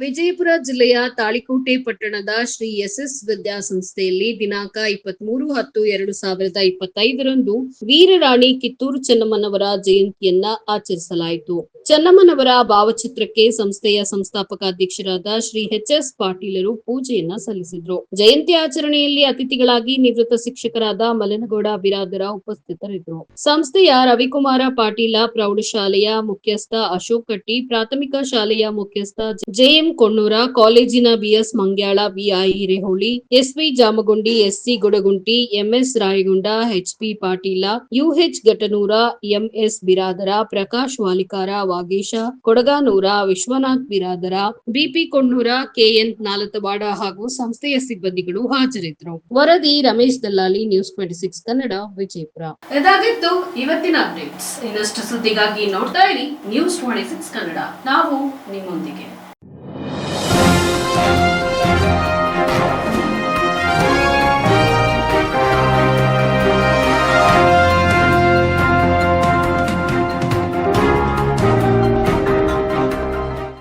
ವಿಜಯಪುರ ಜಿಲ್ಲೆಯ ತಾಳಿಕೋಟೆ ಪಟ್ಟಣದ Shri S S ವಿದ್ಯಾಸಂಸ್ಥೆಯಲ್ಲಿ ದಿನಾಂಕ ಇಪ್ಪತ್ಮೂರು ಹತ್ತು ಎರಡು ಸಾವಿರದ ಇಪ್ಪತ್ತೈದರಂದು ವೀರರಾಣಿ ಕಿತ್ತೂರು ಚೆನ್ನಮ್ಮನವರ ಜಯಂತಿಯನ್ನ ಆಚರಿಸಲಾಯಿತು. ಚೆನ್ನಮ್ಮನವರ ಭಾವಚಿತ್ರಕ್ಕೆ ಸಂಸ್ಥೆಯ ಸಂಸ್ಥಾಪಕ ಅಧ್ಯಕ್ಷರಾದ ಶ್ರೀ ಎಚ್ ಎಸ್ ಪಾಟೀಲರು ಪೂಜೆಯನ್ನ ಸಲ್ಲಿಸಿದ್ರು. ಜಯಂತಿ ಆಚರಣೆಯಲ್ಲಿ ಅತಿಥಿಗಳಾಗಿ ನಿವೃತ್ತ ಶಿಕ್ಷಕರಾದ ಮಲನಗೌಡ ಬಿರಾದರ ಉಪಸ್ಥಿತರಿದ್ದರು. ಸಂಸ್ಥೆಯ ರವಿಕುಮಾರ ಪಾಟೀಲ ಪ್ರೌಢಶಾಲೆಯ ಮುಖ್ಯಸ್ಥ ಅಶೋಕ್ ಕಟ್ಟಿ, ಪ್ರಾಥಮಿಕ ಶಾಲೆಯ ಮುಖ್ಯಸ್ಥ ಜೆಎಂ ಕೊಣ್ಣೂರ, ಕಾಲೇಜಿನ BS Mangyal, BI Hireholi, SV Jamagundi, SC Gudagunti, MS Rayagunda HP Patil UH Ghatanur, MS Biradar, Prakash Walikar, Vagesh Kodaganur, Vishwanath Biradar, BP Konnur, KN Nalatwad ಹಾಗೂ ಸಂಸ್ಥೆಯ ಸಿಬ್ಬಂದಿಗಳು ಹಾಜರಿದ್ದರು. ವರದಿ Ramesh Dallali news twenty six Kannada, Vijayapura. ಇದಾಗಿತ್ತು ಇವತ್ತಿನ updates. ಇನ್ನಷ್ಟು ಸುದ್ದಿಗಾಗಿ ನೋಡ್ತಾ ಇರಿ ನ್ಯೂಸ್ ಟ್ವೆಂಟಿ ಕನ್ನಡ. ನಾವು ನಿಮ್ಮೊಂದಿಗೆ.